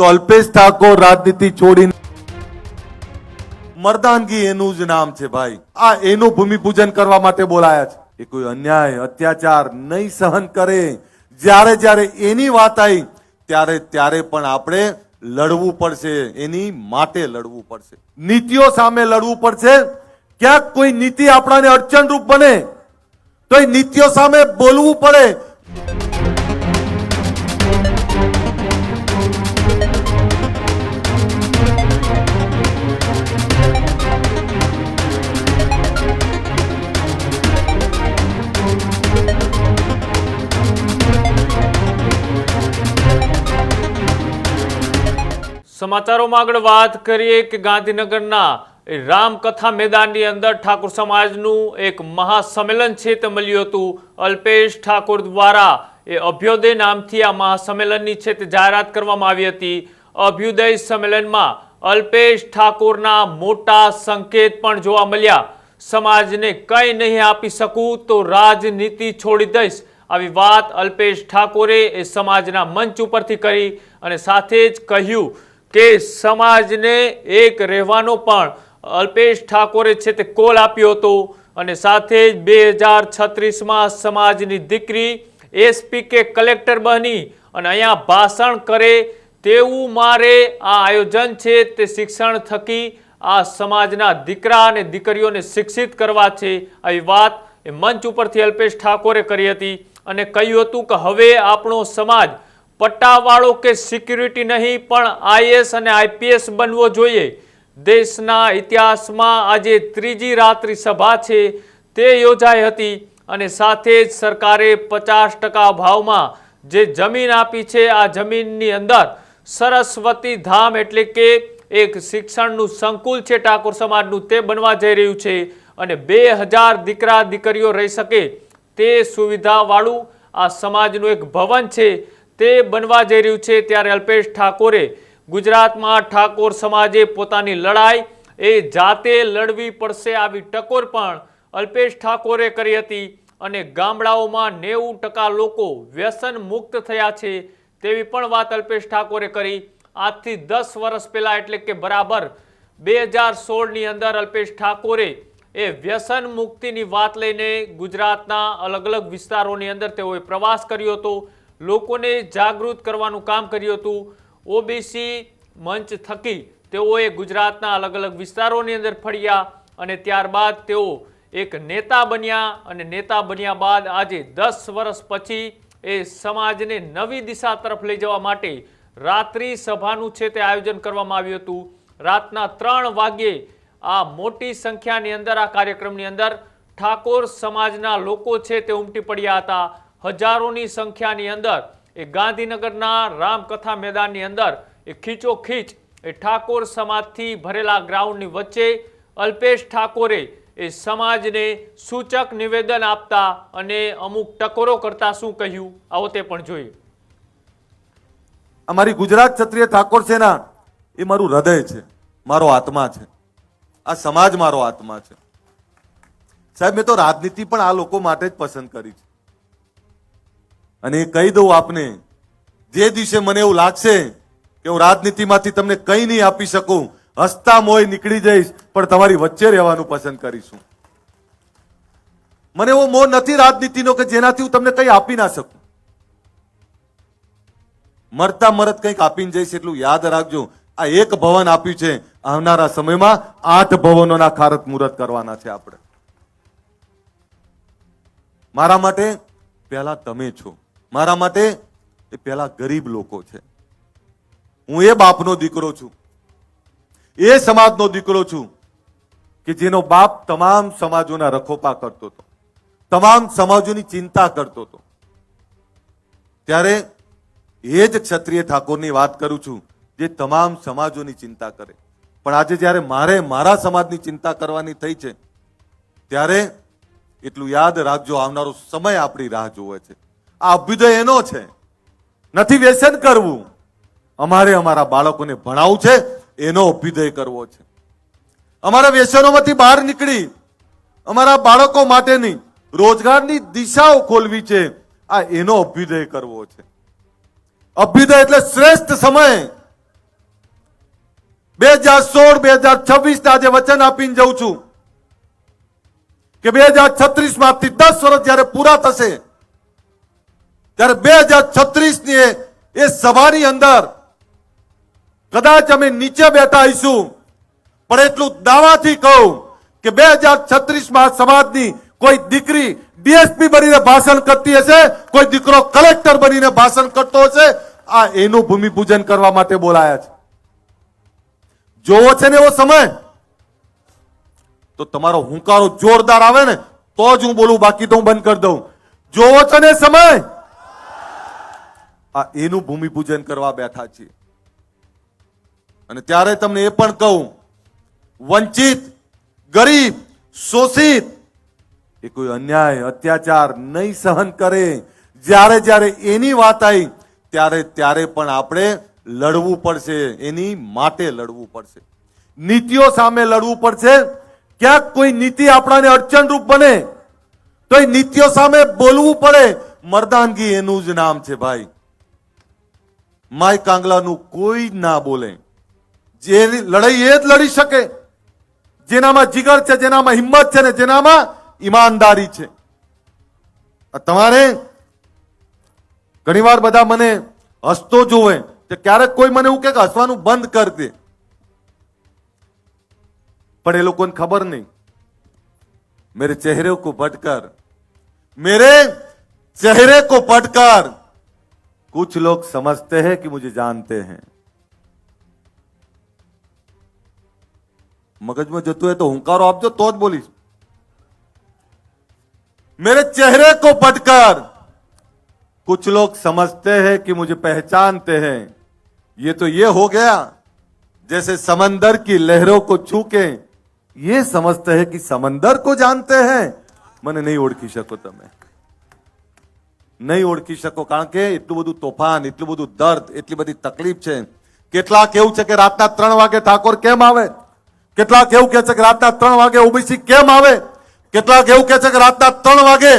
તો અલ્પેશ ઠાકોર રાજનીતિ છોડીને મર્દાનગી એનું જ નામ છે ભાઈ. આ એનું ભૂમિપૂજન કરવા માટે બોલાયા છે. એ કોઈ અન્યાય, અત્યાચાર નહીં સહન કરે. જ્યારે જ્યારે એની વાત આવી, ત્યારે ત્યારે પણ આપણે લડવું પડશે. એની માટે લડવું પડશે. નીતિઓ સામે લડવું પડશે. ક્યાંક કોઈ નીતિ આપણાને અડચણરૂપ બને, તો એ નીતિઓ સામે બોલવું પડે. સમાચારોમાં આગળ વાત કરીએ કે ગાંધીનગરના રામકથા મેદાનની અંદર ઠાકોર સમાજનું એક મહાસંમેલન છે તે મળ્યું હતું. અલ્પેશ ઠાકોર દ્વારા એ અભ્યોદય નામથી આ મહાસંમેલનની છે તે જાહેરાત કરવામાં આવી હતી. અભ્યુદય સંમેલનમાં અલ્પેશ ઠાકોરના મોટા સંકેત પણ જોવા મળ્યા. સમાજને કંઈ નહીં આપી શકું તો રાજનીતિ છોડી દઈશ. આવી વાત અલ્પેશ ઠાકોરે એ સમાજના મંચ ઉપરથી કરી અને સાથે જ કહ્યું કે સમાજને એક રહેવાનો પણ અલ્પેશ ઠાકોરે છે તે કોલ આપ્યો હતો અને સાથે જ બે હજાર છત્રીસમાં સમાજની દીકરી એસપી કે કલેક્ટર બની અને અહીંયા ભાષણ કરે તેવું મારે આ આયોજન છે તે શિક્ષણ થકી આ સમાજના દીકરા અને દીકરીઓને શિક્ષિત કરવા છે આવી વાત એ મંચ ઉપરથી અલ્પેશ ઠાકોરે કરી હતી અને કહ્યું હતું કે હવે આપણો સમાજ પટ્ટાવાળો કે સિક્યુરિટી નહીં, પણ આઈએસ અને આઈપીએસ બનવો જોઈએ. દેશના ઇતિહાસમાં આજે ત્રીજી રાત્રિ સભા છે, તે યોજાઈ હતી અને સાથે જ સરકારે પચાસ ટકા ભાવમાં જે જમીન આપી છે, આ જમીનની અંદર સરસ્વતી ધામ એટલે કે એક શિક્ષણનું સંકુલ છે ઠાકોર સમાજનું, તે બનવા જઈ રહ્યું છે અને બે હજાર દીકરા દીકરીઓ રહી શકે તે સુવિધાવાળું આ સમાજનું એક ભવન છે. તે બનવા જઈ રહ્યું છે ત્યારે અલ્પેશ ઠાકોરે ગુજરાતમાં ઠાકોર સમાજે પોતાની લડાઈ એ જાતે લડવી પડશે આવી ટકોર પણ અલ્પેશ ઠાકોરે કરી હતી અને ગામડાઓમાં નેવું ટકા લોકો વ્યસન મુક્ત થયા છે તેવી પણ વાત અલ્પેશ ઠાકોરે કરી. આજથી દસ વર્ષ પહેલાં એટલે કે બરાબર બે હજાર સોળની અંદર અલ્પેશ ઠાકોરે એ વ્યસન મુક્તિની વાત લઈને ગુજરાતના અલગ અલગ વિસ્તારોની અંદર તેઓએ પ્રવાસ કર્યો હતો. લોકોને જાગૃત કરવાનું કામ કર્યું હતું. ઓબીસી મંચ થકી તેઓએ ગુજરાતના અલગ અલગ વિસ્તારોની અંદર ફર્યા અને ત્યારબાદ તેઓ એક નેતા બન્યા અને નેતા બન્યા બાદ આજે દસ વર્ષ પછી એ સમાજને નવી દિશા તરફ લઈ જવા માટે રાત્રિ સભાનું છે તે આયોજન કરવામાં આવ્યું હતું. રાતના ત્રણ વાગ્યે આ મોટી સંખ્યાની અંદર, આ કાર્યક્રમની અંદર ઠાકોર સમાજના લોકો છે તે ઉમટી પડ્યા હતા. હજારોની સંખ્યાની અંદર, એ ગાંધીનગરના રામકથા મેદાનની અંદર, એ ખીચોખીચ, એ ઠાકોર સમાજથી ભરેલા ગ્રાઉન્ડની વચ્ચે, અલ્પેશ ઠાકોરે એ સમાજને સૂચક નિવેદન આપતા અને અમુક ટકોરો કરતા શું કહ્યું, આવો તે પણ જોઈએ. અમારી ગુજરાત ક્ષત્રિય ઠાકોર સેના, એ મારું હૃદય છે, મારો આત્મા છે. આ સમાજ મારો આત્મા છે. સાહેબ, મેં તો રાજનીતિ પણ આ લોકો માટે જ પસંદ કરી છે. અને એ કહી દઉં આપને, જે દિવસે મને એવું લાગશે કે હું રાજનીતિમાંથી તમને કંઈ નહીં આપી શકું, હસતા મોય નીકળી જઈશ, પણ તમારી વચ્ચે રહેવાનું પસંદ કરીશું. મને એવો મોહ નથી રાજનીતિનો કે જેનાથી હું તમને કંઈ આપી ના શકું. મરતા મરત કંઈક આપીને જઈશ એટલું યાદ રાખજો, આ એક ભવન આપ્યું છે, આવનારા સમયમાં આઠ ભવનોના ખારત મુહૂર્ત કરવાના છે આપણે. મારા માટે પહેલા તમે છો. મારા માટે એ પેલા ગરીબ લોકો છે. હું એ બાપનો દીકરો છું. એ સમાજનો દીકરો છું કે જેનો બાપ તમામ સમાજોના રખોપા કરતો હતો. તમામ સમાજોની ચિંતા કરતો હતો. ત્યારે એ જ ક્ષત્રિય ઠાકોરની વાત કરું છું જે તમામ સમાજોની ચિંતા કરે. પણ આજે જ્યારે મારે મારા સમાજની ચિંતા કરવાની થઈ છે, ત્યારે એટલું યાદ રાખજો, આવનારો સમય આપણી રાહ જોવે છે. આ અભ્યુદય એનો છે. નથી વ્યસન કરવું. અમારે અમારા બાળકોને ભણાવવું છે, એનો અભ્યુદય કરવો છે. અમારા વ્યસનોમાંથી બહાર નીકળી, અમારા બાળકો માટેની રોજગારની દિશાઓ ખોલવી છે, આ એનો અભ્યુદય કરવો છે. અભ્યુદય એટલે શ્રેષ્ઠ સમય. બે હજાર સોળ, બે હજાર છવ્વીસ આજે વચન આપીને જઉં છું કે બે હજાર છત્રીસમાંથી દસ વર્ષ જ્યારે પૂરા થશે ત્યારે બે હજાર છત્રીસની એ- સભાની અંદર કદાચ અમે નીચે બેઠા હઈશું, પણ એટલું દાવાથી કહું કે બે હજાર છત્રીસમાં સમાજની કોઈ દીકરી ડીએસપી બનીને ભાષણ કરતી હશે, કોઈ દીકરો કલેક્ટર બનીને ભાષણ કરતો હશે, આ એનું ભૂમિપૂજન કરવા માટે બોલાયા છે. જોવો છે ને એવો સમય? તો તમારો હુંકારો જોરદાર આવે ને, તો જ હું બોલું, બાકી તો હું બંધ કરી દઉં. જોવો છો ને સમય? આ એનું ભૂમિપૂજન કરવા બેઠા છીએ. અને ત્યારે તમને એ પણ કહું, વંચિત, ગરીબ, શોષિત, એ કોઈ અન્યાય, અત્યાચાર નહીં સહન કરે. જ્યારે જ્યારે એની વાત આવી, ત્યારે ત્યારે પણ આપણે લડવું પડશે, એની માટે લડવું પડશે. નીતિઓ સામે લડવું પડશે. ક્યાંક કોઈ નીતિ આપણાને અડચણરૂપ બને, તો એ નીતિઓ સામે બોલવું પડે. મર્દાનગી એનું જ નામ છે ભાઈ. માય કાંગલાનું કોઈ જ ના બોલે જે લડાઈ એ જ લડી શકે જેનામાં જીગર છે જેનામાં હિંમત છે ને જેનામાં ઈમાનદારી છે આ તમારે ઘણીવાર બધા મને હસતો જોવે કે ક્યારેક કોઈ મને એવું કહે કે હસવાનું બંધ કર દે પણ એ લોકોને ખબર નહીં मेरे चेहरे को पढ़कर मेरे चेहरे को पढ़कर कुछ लोग समझते हैं कि मुझे जानते हैं। मगज में जतु है तो हुंकार, आप जो तो बोली। मेरे चेहरे को पटकर कुछ लोग समझते हैं कि मुझे पहचानते हैं। ये तो ये हो गया, जैसे समंदर की लहरों को छूके। ये समझते हैं कि समंदर को जानते हैं। मैंने नहीं ओढ़ सको तुम्हें तो નહીં ઓળખી શકો, કારણ કે એટલું બધું તોફાન, એટલું બધું દર્દ, એટલી બધી તકલીફ છે. કેટલાક એવું છે કે રાતના ત્રણ વાગે ઠાકોર કેમ આવે? કેટલાક એવું કે છે કે રાતના ત્રણ વાગે ઓબીસી કેમ આવે? કેટલાક એવું કે છે કે રાતના ત્રણ વાગે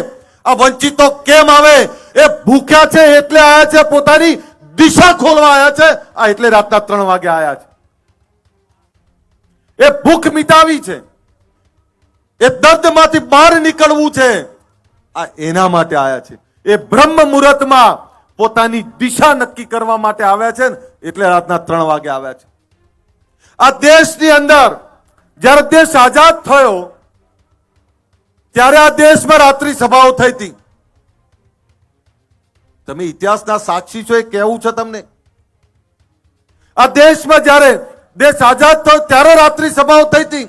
આ વંચિતો કેમ આવે? એ ભૂખ્યા છે એટલે આયા છે, પોતાની દિશા ખોલવા આયા છે. આ એટલે રાતના ત્રણ વાગે આયા છે. એ ભૂખ મિટાવી છે. એ દર્દમાંથી બહાર નીકળવું છે. આ એના માટે આવ્યા છે. એ બ્રહ્મ મુહૂર્તમાં પોતાની દિશા નક્કી કરવા માટે આવ્યા છે ને, એટલે રાતના ત્રણ વાગે આવ્યા છે. આ દેશની અંદર જ્યારે દેશ આઝાદ થયો, ત્યારે આ દેશમાં રાત્રિ સભાઓ થઈ હતી તમે ઇતિહાસના સાક્ષી છો એ કેવું છે તમને? આ દેશમાં જ્યારે દેશ આઝાદ થયો, ત્યારે રાત્રિ સભાઓ થઈ હતી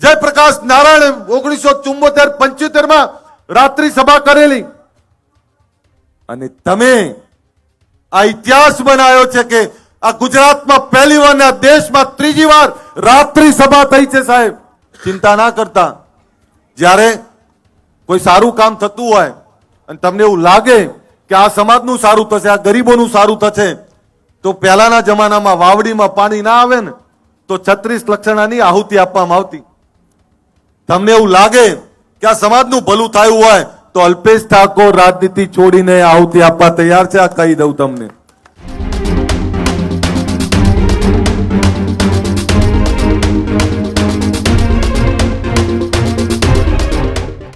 જયપ્રકાશ નારાયણ ઓગણીસો ચુમ્બોતેર પંચોતેરમાં રાત્રિ સભા કરેલી. અને તમે આ ઇતિહાસ બનાવ્યો છે કે આ ગુજરાતમાં પહેલી વાર ને દેશમાં ત્રીજી વાર રાત્રિ સભા થઈ છે સાહેબ. ચિંતા ના કરતા. જ્યારે કોઈ સારું કામ થતું હોય અને તમને એવું લાગે કે આ સમાજનું સારું થશે, આ ગરીબોનું સારું થશે, તો પહેલાના જમાનામાં વાવડીમાં પાણી ના આવે ને, તો છત્રીસ લક્ષણાની આહુતિ આપવામાં આવતી. તમને એવું લાગે કે આ સમાજનું ભલું થયું હોય, તો અલ્પેશ ઠાકોર રાજનીતિ છોડીને આહુતિ આપવા તૈયાર છે? આ કહી દઉં તમને.